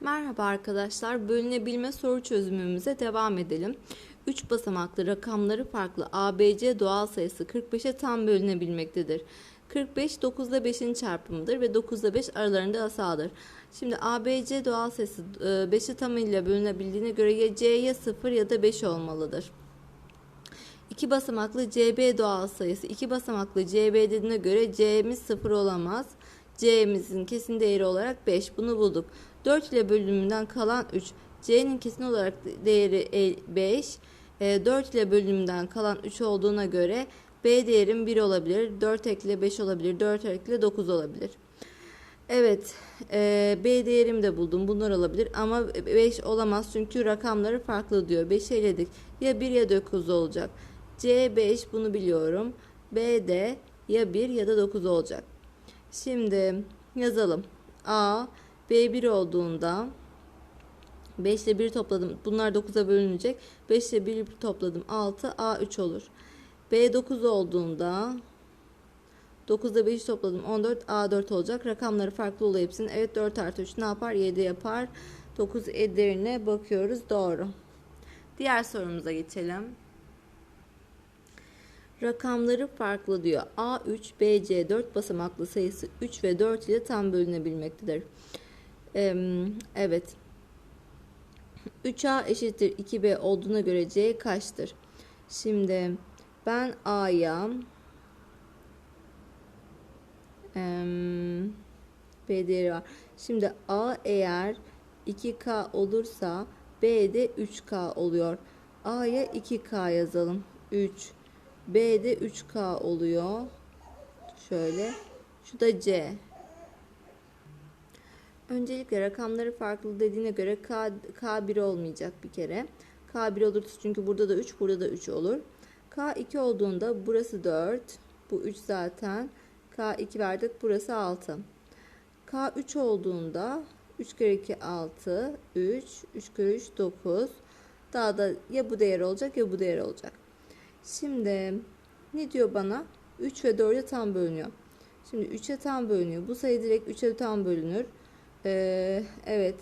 Merhaba arkadaşlar. Bölünebilme soru çözümümüze devam edelim. 3 basamaklı rakamları farklı ABC doğal sayısı 45'e tam bölünebilmektedir. 45 9 ile 5'in çarpımıdır ve 9 ile 5 aralarında asaldır. Şimdi ABC doğal sayısı 5'i tamıyla bölünebildiğine göre ya C ya 0 ya da 5 olmalıdır. 2 basamaklı CB doğal sayısı 2 basamaklı CB dediğine göre C'miz 0 olamaz. C'mizin kesin değeri olarak 5. Bunu bulduk. 4 ile bölümünden kalan 3. C'nin kesin olarak değeri 5. 4 ile bölümünden kalan 3 olduğuna göre B değerim 1 olabilir. 4 ekle 5 olabilir. 4 ekle 9 olabilir. Evet. E, B değerimi de buldum. Bunlar olabilir. Ama 5 olamaz. Çünkü rakamları farklı diyor. 5'i eledik. Ya 1 ya 9 olacak. C 5 bunu biliyorum. B de ya 1 ya da 9 olacak. Şimdi yazalım. A B1 olduğunda 5 ile 1 topladım. Bunlar 9'a bölünecek. 5 ile 1 topladım. 6 A3 olur. B9 olduğunda 9'da 5 topladım. 14 A4 olacak. Rakamları farklı oluyor hepsinin. Evet 4 artı 3 ne yapar? 7 yapar. 9 ederine bakıyoruz. Doğru. Diğer sorumuza geçelim. Rakamları farklı diyor. A3, BC 4 basamaklı sayısı 3 ve 4 ile tam bölünebilmektedir. Evet. 3A eşittir 2B olduğuna göre C kaçtır? Şimdi ben A'ya B değeri var. Şimdi A eğer 2K olursa B de 3K oluyor. A'ya 2K yazalım. 3 B'de 3K oluyor. Şöyle. Şu da C. Öncelikle rakamları farklı dediğine göre K, K1 olmayacak bir kere. K1 olursa çünkü burada da 3, burada da 3 olur. K2 olduğunda burası 4. Bu 3 zaten. K2 verdik. Burası 6. K3 olduğunda 3 kere 2 6, 3, 3 kere 3 9. Daha da ya bu değer olacak ya bu değer olacak. Şimdi ne diyor bana? 3 ve 4'e tam bölünüyor. Şimdi 3'e tam bölünüyor. Bu sayı direkt 3'e tam bölünür. Ee, evet.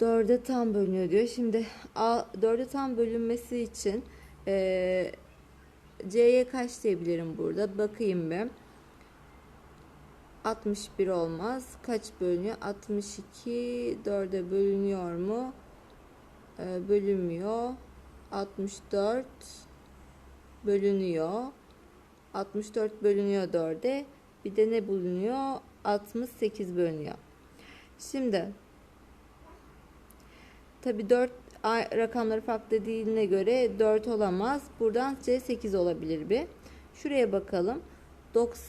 4'e tam bölünüyor diyor. Şimdi A, 4'e tam bölünmesi için e, C'ye kaç diyebilirim burada? Bakayım bir. 61 olmaz. Kaç bölünüyor? 62 4'e bölünüyor mu? Ee, bölünmüyor. 64 bölünüyor. 64 bölünüyor 4'e. Bir de ne bölünüyor? 68 bölünüyor. Şimdi tabi 4 rakamları farklı dediğine göre 4 olamaz. Buradan C 8 olabilir bir. Şuraya bakalım. 9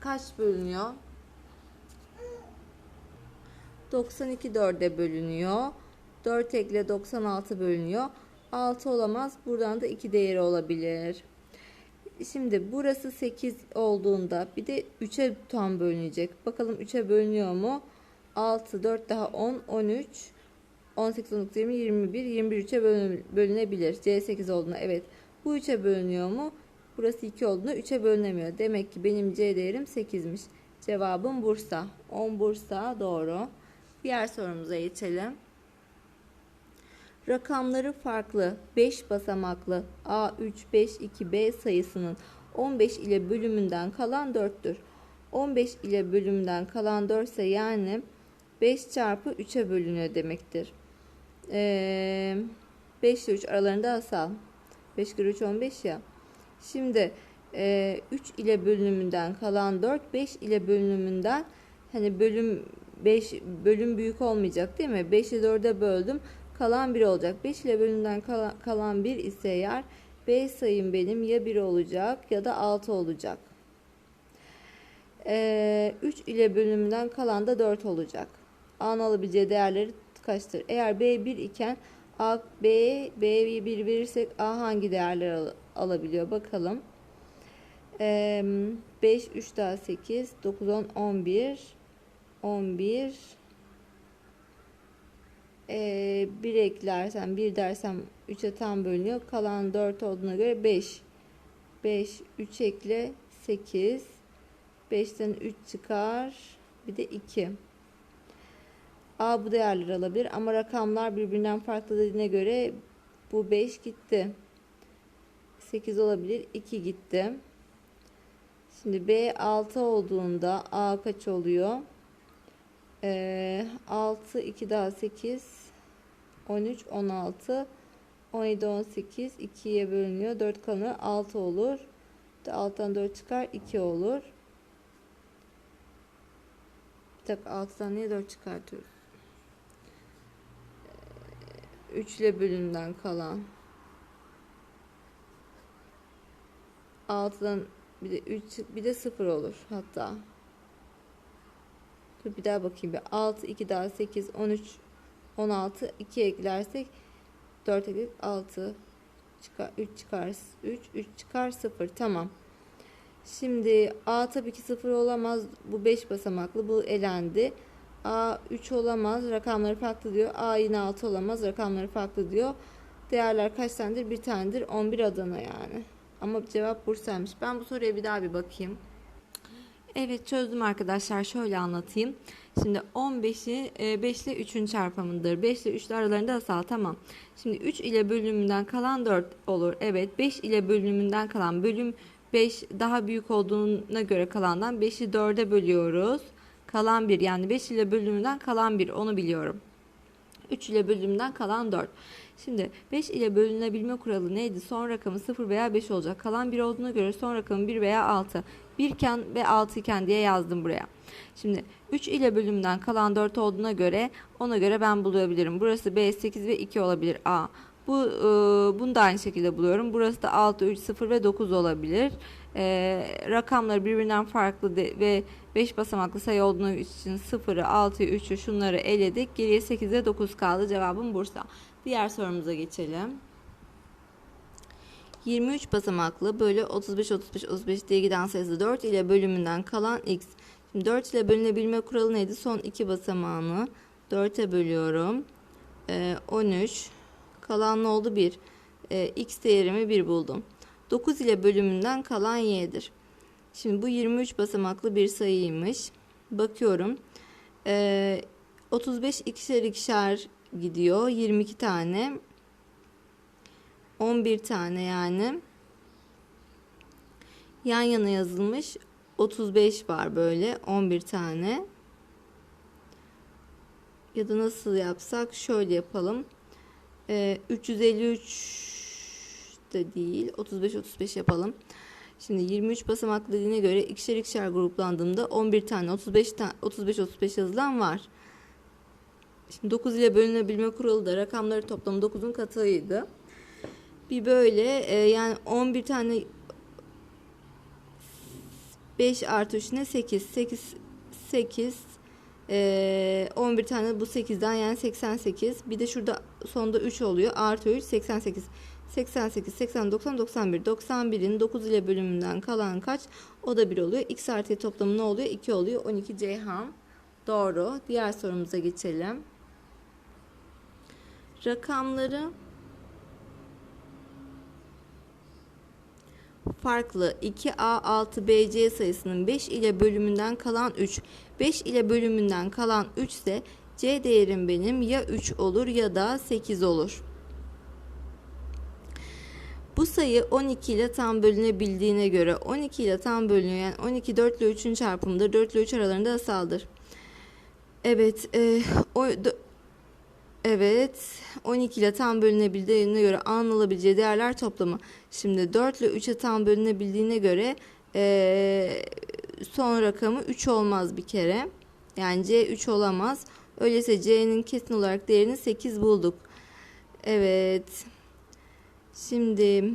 kaç bölünüyor? 92 4'e bölünüyor. 4 ekle 96 bölünüyor. 6 olamaz. Buradan da 2 değeri olabilir. Şimdi burası 8 olduğunda bir de 3'e tam bölünecek. Bakalım 3'e bölünüyor mu? 6, 4 daha 10, 13, 18, 19, 20, 21, 21 3'e bölünebilir. C8 olduğunda evet. Bu 3'e bölünüyor mu? Burası 2 olduğunda 3'e bölünemiyor. Demek ki benim C değerim 8'miş. Cevabım Bursa. 10 Bursa doğru. Diğer sorumuza geçelim. Rakamları farklı 5 basamaklı A3, 5, 2B sayısının 15 ile bölümünden kalan 4'tür. 15 ile bölümünden kalan 4 ise yani 5 çarpı 3'e bölünüyor demektir. Ee, 5 ile 3 aralarında asal. 5 kere 3 15 ya. Şimdi e, 3 ile bölümünden kalan 4, 5 ile bölümünden hani bölüm 5 bölüm büyük olmayacak değil mi? 5'i 4'e böldüm kalan 1 olacak. 5 ile bölümden kalan, kalan 1 ise eğer B sayım benim ya 1 olacak ya da 6 olacak. Ee, 3 ile bölümünden kalan da 4 olacak. A'nın alabileceği değerleri kaçtır? Eğer B 1 iken A, B, B'ye 1 verirsek A hangi değerler al, alabiliyor? Bakalım. Ee, 5, 3 daha 8, 9, 10, 11, 11, e, 1 eklersem 1 dersem 3'e tam bölünüyor. Kalan 4 olduğuna göre 5. 5 3 ekle 8. 5'ten 3 çıkar. Bir de 2. A bu değerleri alabilir ama rakamlar birbirinden farklı dediğine göre bu 5 gitti. 8 olabilir. 2 gitti. Şimdi B 6 olduğunda A kaç oluyor? Ee, 6 2 daha 8 13 16 17 18 2'ye bölünüyor. 4 kalıyor. 6 olur. 6'dan 4 çıkar. 2 olur. Bir dakika 6'dan niye 4 çıkartıyoruz? 3 ile bölümden kalan 6'dan bir de 3 bir de 0 olur hatta. Dur bir daha bakayım bir. 6 2 daha 8 13 16 2 eklersek 4 ekleyip 6 çıkar 3 çıkar 3 3 çıkar 0 tamam. Şimdi A tabii ki 0 olamaz. Bu 5 basamaklı. Bu elendi. A 3 olamaz. Rakamları farklı diyor. A yine 6 olamaz. Rakamları farklı diyor. Değerler kaç tanedir? Bir tanedir. 11 Adana yani. Ama cevap Bursa'ymış. Ben bu soruya bir daha bir bakayım. Evet çözdüm arkadaşlar. Şöyle anlatayım. Şimdi 15'i 5 ile 3'ün çarpımıdır. 5 ile 3 aralarında asal tamam. Şimdi 3 ile bölümünden kalan 4 olur. Evet 5 ile bölümünden kalan bölüm 5 daha büyük olduğuna göre kalandan 5'i 4'e bölüyoruz. Kalan 1 yani 5 ile bölümünden kalan 1 onu biliyorum. 3 ile bölümünden kalan 4. Şimdi 5 ile bölünebilme kuralı neydi? Son rakamı 0 veya 5 olacak. Kalan 1 olduğuna göre son rakamı 1 veya 6. 1 iken ve 6 iken diye yazdım buraya. Şimdi 3 ile bölümden kalan 4 olduğuna göre ona göre ben bulabilirim. Burası B 8 ve 2 olabilir A. Bu e, bunu da aynı şekilde buluyorum. Burası da 6, 3, 0 ve 9 olabilir. E, rakamları birbirinden farklı de, ve 5 basamaklı sayı olduğu için 0'ı, 6'yı, 3'ü şunları eledik. Geriye 8 ve 9 kaldı. Cevabım Bursa. Diğer sorumuza geçelim. 23 basamaklı böyle 35 35 35 diye giden sayısı 4 ile bölümünden kalan x. Şimdi 4 ile bölünebilme kuralı neydi? Son iki basamağını 4'e bölüyorum. Ee, 13 kalan ne oldu? 1. Ee, x değerimi 1 buldum. 9 ile bölümünden kalan y'dir. Şimdi bu 23 basamaklı bir sayıymış. Bakıyorum. Ee, 35 ikişer ikişer gidiyor. 22 tane. 11 tane yani. Yan yana yazılmış 35 var böyle 11 tane. Ya da nasıl yapsak şöyle yapalım. Ee, 353 de değil 35 35 yapalım. Şimdi 23 basamaklı dediğine göre ikişer ikişer gruplandığımda 11 tane 35 tane 35 35 yazılan var. Şimdi 9 ile bölünebilme kuralı da rakamları toplamı 9'un katıydı. Bir böyle e, yani 11 tane 5 artı 3 ne? 8 8 8 e, 11 tane bu 8'den yani 88 bir de şurada sonda 3 oluyor. Artı 3 88 88 80 90 91 91'in 9 ile bölümünden kalan kaç? O da 1 oluyor. X artı toplamı ne oluyor? 2 oluyor. 12 Ceyhan. Doğru. Diğer sorumuza geçelim rakamları farklı 2A6BC sayısının 5 ile bölümünden kalan 3. 5 ile bölümünden kalan 3 ise C değerim benim ya 3 olur ya da 8 olur. Bu sayı 12 ile tam bölünebildiğine göre 12 ile tam bölünüyor. Yani 12 4 ile 3'ün çarpımıdır. 4 ile 3 aralarında asaldır. Evet. E, o, Evet. 12 ile tam bölünebildiğine göre A'nın alabileceği değerler toplamı. Şimdi 4 ile 3'e tam bölünebildiğine göre ee, son rakamı 3 olmaz bir kere. Yani C 3 olamaz. Öyleyse C'nin kesin olarak değerini 8 bulduk. Evet. Şimdi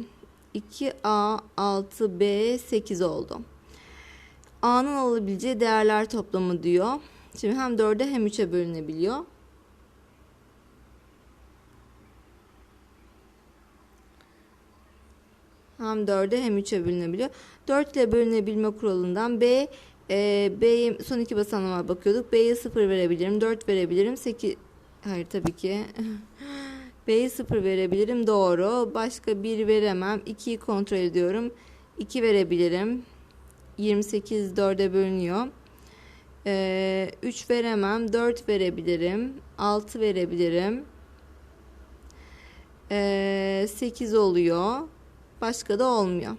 2A 6B 8 oldu. A'nın alabileceği değerler toplamı diyor. Şimdi hem 4'e hem 3'e bölünebiliyor. Hem 4'e hem 3'e bölünebiliyor. 4 ile bölünebilme kuralından B e, B'ye son iki basamağına bakıyorduk. B'ye 0 verebilirim. 4 verebilirim. 8 Hayır tabii ki. B'ye 0 verebilirim. Doğru. Başka 1 veremem. 2'yi kontrol ediyorum. 2 verebilirim. 28 4'e bölünüyor. Ee, 3 veremem. 4 verebilirim. 6 verebilirim. Ee, 8 oluyor. Başka da olmuyor.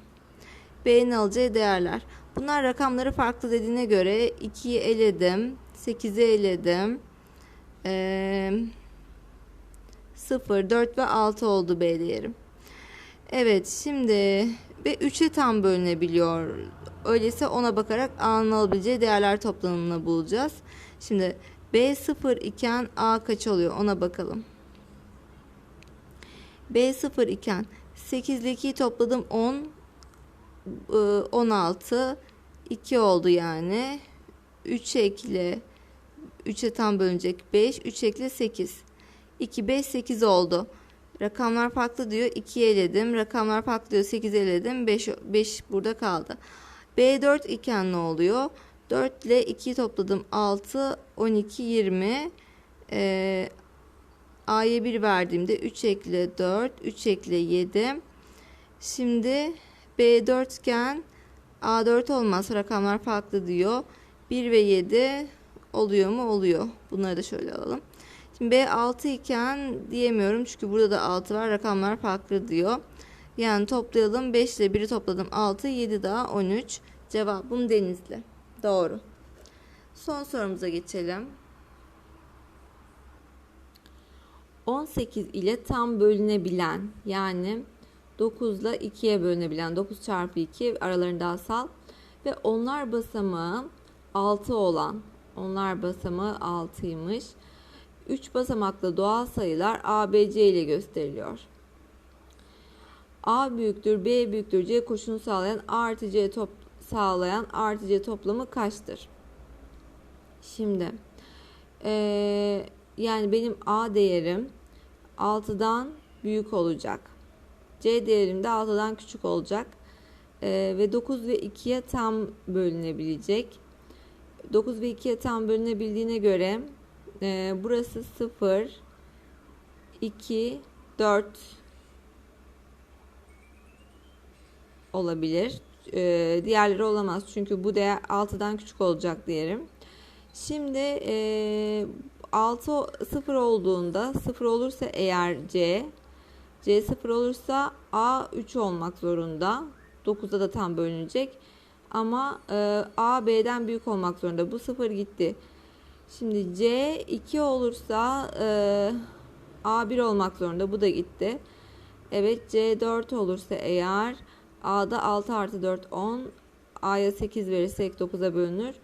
B'nin alacağı değerler. Bunlar rakamları farklı dediğine göre 2'yi eledim. 8'i eledim. Ee, 0, 4 ve 6 oldu B değerim. Evet şimdi ve 3'e tam bölünebiliyor. Öyleyse ona bakarak A'nın alabileceği değerler toplamını bulacağız. Şimdi B 0 iken A kaç oluyor ona bakalım. B 0 iken 8 ile 2'yi topladım 10 ıı, 16 2 oldu yani. 3 ekle 3'e tam bölünecek 5 3 ekle 8 2 5 8 oldu. Rakamlar farklı diyor. 2 eledim. Rakamlar farklı diyor. 8 eledim. 5 5 burada kaldı. B4 iken ne oluyor? 4 ile 2'yi topladım. 6 12 20 ee, A'ya 1 verdiğimde 3 ekle 4 3 ekle 7 Şimdi B4 iken A4 olmaz. Rakamlar farklı diyor. 1 ve 7 oluyor mu? Oluyor. Bunları da şöyle alalım. Şimdi B6 iken diyemiyorum çünkü burada da 6 var. Rakamlar farklı diyor. Yani toplayalım. 5 ile 1'i topladım. 6, 7 daha 13. Cevabım Denizli. Doğru. Son sorumuza geçelim. 18 ile tam bölünebilen yani 9 ile 2'ye bölünebilen 9 çarpı 2 aralarında asal ve onlar basamağı 6 olan onlar basamağı 6'ymış. 3 basamaklı doğal sayılar ABC ile gösteriliyor. A büyüktür, B büyüktür, C koşunu sağlayan A artı C top, sağlayan A artı C toplamı kaçtır? Şimdi ee, yani benim A değerim 6'dan büyük olacak. C değerim de 6'dan küçük olacak. Ee, ve 9 ve 2'ye tam bölünebilecek. 9 ve 2'ye tam bölünebildiğine göre e, burası 0 2 4 olabilir. E, diğerleri olamaz. Çünkü bu değer 6'dan küçük olacak diyelim. Şimdi e, 6 0 olduğunda 0 olursa eğer C C 0 olursa A 3 olmak zorunda. 9'da da tam bölünecek. Ama e, A B'den büyük olmak zorunda. Bu 0 gitti. Şimdi C 2 olursa e, A 1 olmak zorunda. Bu da gitti. Evet C 4 olursa eğer A'da 6 artı 4 10 A'ya 8 verirsek 9'a bölünür.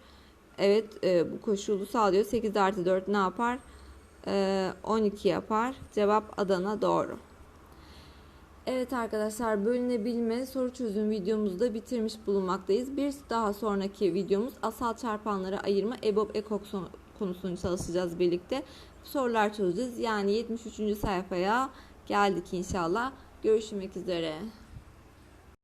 Evet e, bu koşulu sağlıyor. 8 artı 4 ne yapar? E, 12 yapar. Cevap Adana doğru. Evet arkadaşlar bölünebilme soru çözüm videomuzu da bitirmiş bulunmaktayız. Bir daha sonraki videomuz asal çarpanlara ayırma EBOB EKOK konusunu çalışacağız birlikte. Sorular çözeceğiz. Yani 73. sayfaya geldik inşallah. Görüşmek üzere.